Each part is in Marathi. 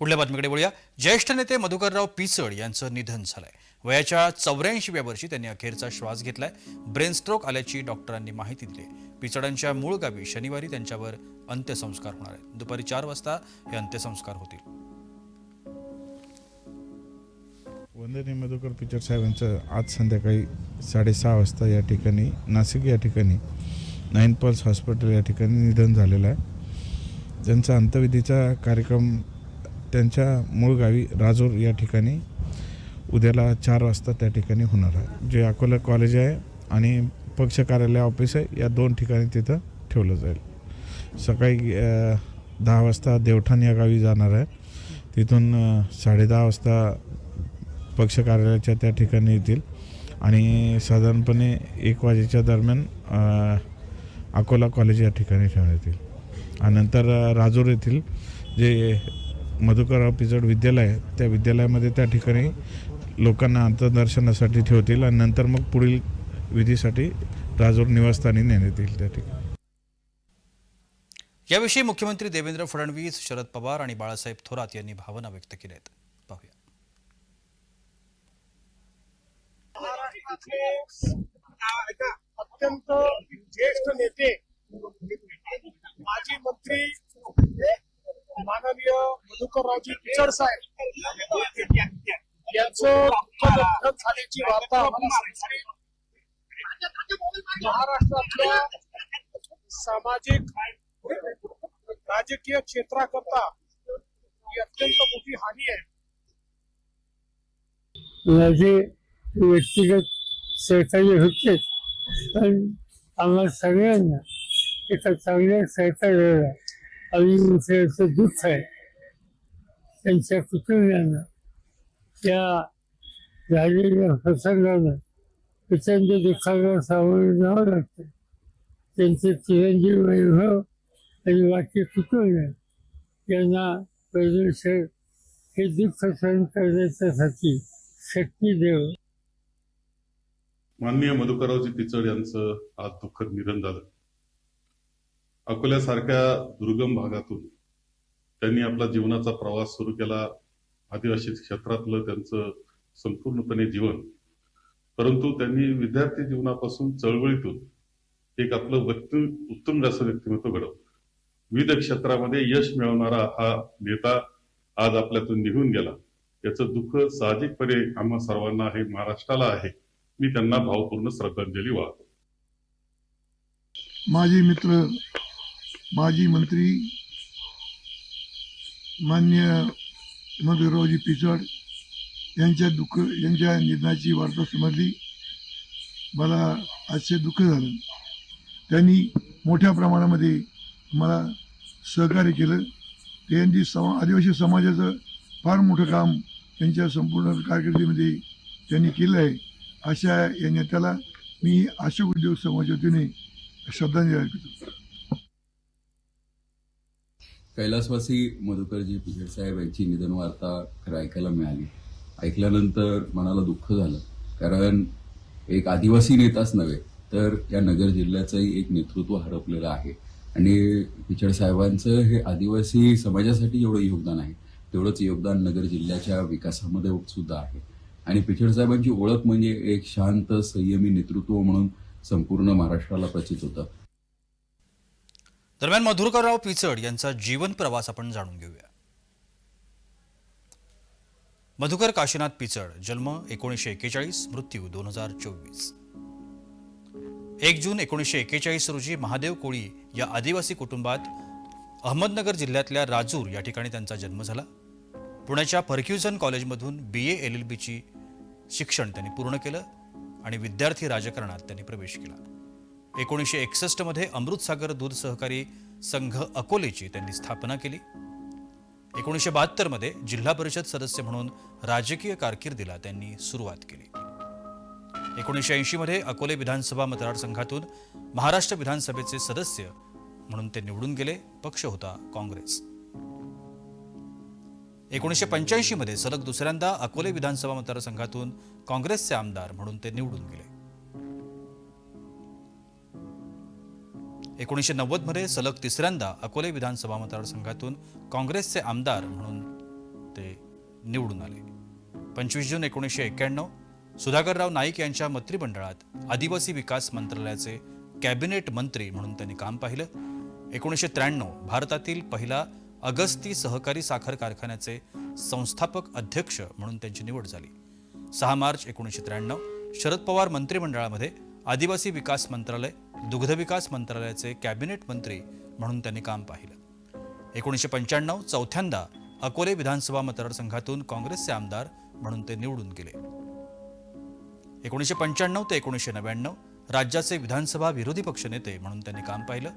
पुढल्या बातमीकडे बोलूया. ज्येष्ठ नेते मधुकरराव पिचड यांचं निधन झालंय. वयाच्या चौऱ्याऐंशीव्या वर्षी त्यांनी अखेरचा श्वास घेतलाय. ब्रेन स्ट्रोक आल्याची डॉक्टरांनी माहिती दिली पिचडांच्या मूळ गावी शनिवारी त्यांच्यावर अंत्यसंस्कार होणार आहेत. दुपारी चार वाजता हे अंत्यसंस्कार होतील. वंदनीय मधुकर पिक्चर साहेबांचं आज संध्याकाळी साडेसहा वाजता या ठिकाणी नाशिक या ठिकाणी नाईन पल्स हॉस्पिटल या ठिकाणी निधन झालेलं आहे. त्यांचा अंत्यविधीचा कार्यक्रम त्यांच्या मूळ गावी राजूर या ठिकाणी उद्याला चार वाजता त्या ठिकाणी होणार आहे. जे अकोला कॉलेज आहे आणि पक्ष कार्यालय ऑफिस आहे या दोन ठिकाणी तिथं ठेवलं जाईल. सकाळी दहा वाजता देवठाण या गावी जाणार आहे. तिथून साडेदहा वाजता पक्ष कार्यालयाच्या त्या ठिकाणी येतील. आणि साधारणपणे एक वाजेच्या दरम्यान अकोला कॉलेज या ठिकाणी ठेवण्यात येईल आणि नंतर राजूर येथील जे मधुकरराव पिचड विद्यालय आहे. त्या विद्यालयामध्ये त्या ठिकाणी लोकांना अंतदर्शनासाठी ठेवतील आणि नंतर मग पुढील विधीसाठी राजूर निवासस्थानी नेण्यात येईल त्या ठिकाणी. याविषयी मुख्यमंत्री देवेंद्र फडणवीस शरद पवार आणि बाळासाहेब थोरात यांनी भावना व्यक्त केल्या आहेत. पाहूया. अत्यंत ज्येष्ठ नेते माजी मंत्री माननीय मधुकररावजी पिचड साहेब यांचं दुःखद निधन झाल्याची वार्ता महाराष्ट्रातल्या सामाजिक राजकीय क्षेत्राकरता ही अत्यंत मोठी हानी आहे. माझे व्यक्तिगत सहकार्य होतेच पण आम्हाला सगळ्यांना एका चांगल्या सहकार्याला आणि दुःख आहे. त्यांच्या कुटुंबियांना त्या झालेल्या प्रसंगानं प्रचंड दुःखाला सामोरे जावं लागतं. त्यांचे चिरंजीव वैभव आणि बाकी कुटुंब यांना परमेश्वर हे दुःख सहन करण्याच्यासाठी शक्ती देव. माननीय मधुकररावजी पिचड यांचं आज दुःखद निधन झालं. अकोल्यासारख्या दुर्गम भागातून त्यांनी आपला जीवनाचा प्रवास सुरू केला. आदिवासी क्षेत्रातलं त्यांचं संपूर्णपणे जीवन. परंतु त्यांनी विद्यार्थी जीवनापासून चळवळीतून एक आपलं व्यक्ती उत्तुंग असं व्यक्तिमत्व घडवलं. विविध क्षेत्रामध्ये यश मिळवणारा हा नेता आज आपल्यातून निघून गेला. याचं दुःख साहजिकपणे आम्हा सर्वांना आहे महाराष्ट्राला आहे. मी त्यांना भावपूर्ण श्रद्धांजली वाहतो. माझे मित्र माजी मंत्री मान्य मधुरावजी पिचड यांच्या दुःख यांच्या निधनाची वार्ता समजली. मला आजचे दुःख झालं. त्यांनी मोठ्या प्रमाणामध्ये मला सहकार्य केलं. त्यांनी समा आदिवासी समाजाचं फार मोठं काम त्यांच्या संपूर्ण कारकिर्दीमध्ये त्यांनी केलं आहे. अशा या नेत्याला मी अशोक उद्योग समाज वतीने श्रद्धांजली अर्पितो कैलासवासी मधुकरजी पिचड साहेब यांची निधन वार्ता खरं ऐकायला मिळाली. ऐकल्यानंतर मनाला दुःख झालं. कारण एक आदिवासी नेताच नव्हे तर या नगर जिल्ह्याचंही एक नेतृत्व हरपलेलं आहे. आणि पिचड साहेबांचं हे आदिवासी समाजासाठी एवढं योगदान आहे. तेवढंच योगदान नगर जिल्ह्याच्या विकासामध्ये सुद्धा आहे. आणि पिचड साहेबांची ओळख म्हणजे एक शांत संयमी नेतृत्व म्हणून संपूर्ण महाराष्ट्राला प्रचित होतं. दरम्यान मधुरकरराव पिचड यांचा जीवन प्रवास आपण जाणून घेऊया. मधुकर काशीनाथ पिचड जन्म एकोणीसशे एक्केचाळीस मृत्यू दोन हजार चोवीस. एक जून एकोणीसशे एक्केचाळीस रोजी महादेव कोळी या आदिवासी कुटुंबात अहमदनगर जिल्ह्यातल्या राजूर या ठिकाणी त्यांचा जन्म झाला. पुण्याच्या फर्क्युझन कॉलेजमधून बी ए एल एल बीची शिक्षण त्यांनी पूर्ण केलं आणि विद्यार्थी राजकारणात त्यांनी प्रवेश केला. एकोणीसशे एकसष्टमध्ये अमृतसागर दूध सहकारी संघ अकोलेची त्यांनी स्थापना केली. एकोणीसशे बहात्तरमध्ये जिल्हा परिषद सदस्य म्हणून राजकीय कारकिर्दीला त्यांनी सुरुवात केली. एकोणीसशे ऐंशीमध्ये अकोले विधानसभा मतदारसंघातून महाराष्ट्र विधानसभेचे सदस्य म्हणून ते निवडून गेले पक्ष होता काँग्रेस. एकोणीसशे पंच्याऐंशी मध्ये सलग दुसऱ्यांदा अकोले विधानसभा मतदारसंघातून काँग्रेसचे आमदार म्हणून ते निवडून गेले. एकोणीसशे नव्वदमध्ये सलग तिसऱ्यांदा अकोले विधानसभा मतदारसंघातून काँग्रेसचे आमदार म्हणून ते निवडून आले. पंचवीस जून एकोणीसशे एक्क्याण्णव सुधाकरराव नाईक यांच्या मंत्रिमंडळात आदिवासी विकास मंत्रालयाचे कॅबिनेट मंत्री म्हणून त्यांनी काम पाहिलं. एकोणीसशे त्र्याण्णव भारतातील पहिला अगस्ती सहकारी साखर कारखान्याचे संस्थापक अध्यक्ष म्हणून त्यांची निवड झाली. सहा मार्च एकोणीसशे त्र्याण्णव शरद पवार मंत्रिमंडळामध्ये आदिवासी विकास मंत्रालय दुग्धविकास मंत्रालयाचे कॅबिनेट मंत्री म्हणून त्यांनी काम पाहिलं. एकोणीसशे पंच्याण्णव चौथ्यांदा अकोले विधानसभा मतदारसंघातून काँग्रेसचे आमदार म्हणून ते निवडून गेले. एकोणीसशे पंच्याण्णव ते एकोणीसशे नव्याण्णव राज्याचे विधानसभा विरोधी पक्षनेते म्हणून त्यांनी काम पाहिलं.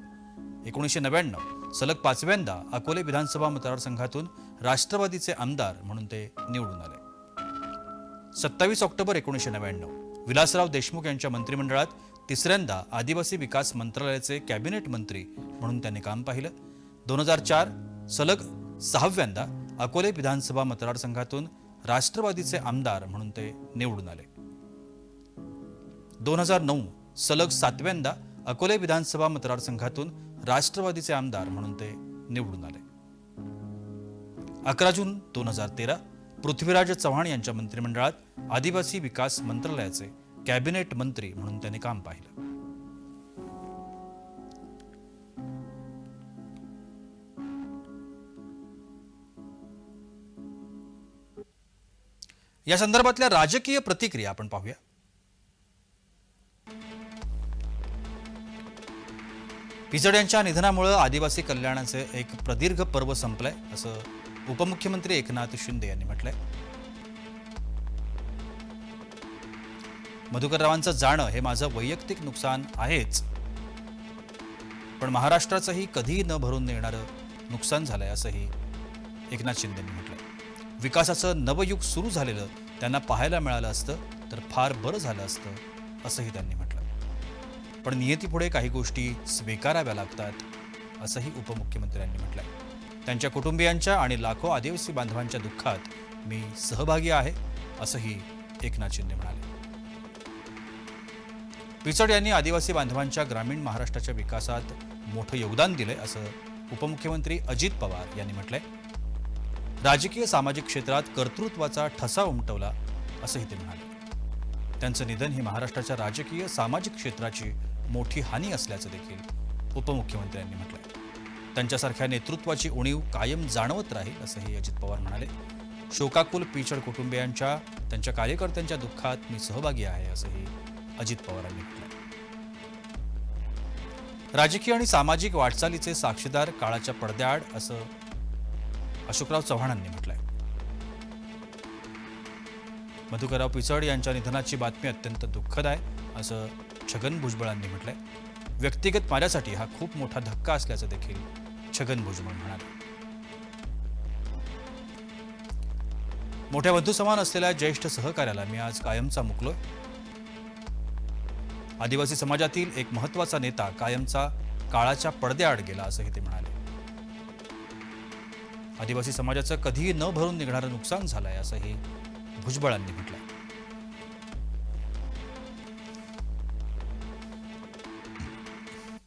एकोणीसशे नव्याण्णव सलग पाचव्यांदा अकोले विधानसभा मतदारसंघातून राष्ट्रवादीचे आमदार म्हणून ते निवडून आले. सत्तावीस ऑक्टोबर एकोणीसशे नव्याण्णव विलासराव देशमुख यांच्या मंत्रिमंडळात तिसऱ्यांदा आदिवासी विकास मंत्रालयाचे कॅबिनेट मंत्री म्हणून त्यांनी काम पाहिलं. दोन हजार चार सलग सहाव्यांदा अकोले विधानसभा मतदारसंघातून राष्ट्रवादीचे आमदार म्हणून ते निवडून आले. दोन हजार नऊ सलग सातव्यांदा अकोले विधानसभा मतदारसंघातून राष्ट्रवादीचे आमदार म्हणून ते निवडून आले. अकरा जून दोन हजार तेरा पृथ्वीराज चव्हाण यांच्या मंत्रिमंडळात आदिवासी विकास मंत्रालयाचे कॅबिनेट मंत्री म्हणून त्यांनी काम पाहिलं. या संदर्भातल्या राजकीय प्रतिक्रिया आपण पाहूया. पिचड यांच्या निधनामुळे आदिवासी कल्याणाचे एक प्रदीर्घ पर्व संपलंय असं उपमुख्यमंत्री एकनाथ शिंदे यांनी म्हटलंय. मधुकररावांचं जाणं हे माझं वैयक्तिक नुकसान आहेच. पण महाराष्ट्राचंही कधी न भरून नेणारं नुकसान झालंय असंही एकनाथ शिंदेंनी म्हटलं विकासाचं नवयुग सुरू झालेलं त्यांना पाहायला मिळालं असतं तर फार बरं झालं असतं असंही त्यांनी म्हटलं पण नियतीपुढे काही गोष्टी स्वीकाराव्या लागतात असंही उपमुख्यमंत्र्यांनी म्हटलंय. त्यांच्या कुटुंबियांच्या आणि लाखो आदिवासी बांधवांच्या दुःखात मी सहभागी आहे असंही एकनाथ शिंदे म्हणाले. पिचड यांनी आदिवासी बांधवांच्या ग्रामीण महाराष्ट्राच्या विकासात मोठं योगदान दिलंय असं उपमुख्यमंत्री अजित पवार यांनी म्हटलंय. राजकीय सामाजिक क्षेत्रात कर्तृत्वाचा ठसा उमटवला असंही ते म्हणाले. त्यांचं निधन ही महाराष्ट्राच्या राजकीय सामाजिक क्षेत्राची मोठी हानी असल्याचं देखील उपमुख्यमंत्र्यांनी म्हटलंय. त्यांच्यासारख्या नेतृत्वाची उणीव कायम जाणवत राहील असंही अजित पवार म्हणाले. शोकाकुल पिचड कुटुंबियांच्या त्यांच्या कार्यकर्त्यांच्या दुःखात मी सहभागी आहे असंही अजित पवारांनी म्हटलं राजकीय आणि सामाजिक वाटचालीचे साक्षीदार काळाच्या पडद्याआड असं अशोकराव चव्हाणांनी म्हटलंय. मधुकरराव पिचड यांच्या निधनाची बातमी अत्यंत दुःखद आहे असं छगन भुजबळांनी म्हटलंय. व्यक्तिगत माझ्यासाठी हा खूप मोठा धक्का असल्याचं देखील छगन भुजबळ म्हणाले. मोठ्या बंधुसमान असलेल्या ज्येष्ठ सहकार्याला मी आज कायमचा मुकलोय. आदिवासी समाजातील एक महत्त्वाचा नेता कायमचा काळाच्या पडद्याआड गेला असंही ते म्हणाले. आदिवासी समाजाचं कधीही न भरून निघणारं नुकसान झालंय असंही भुजबळांनी म्हटलंय.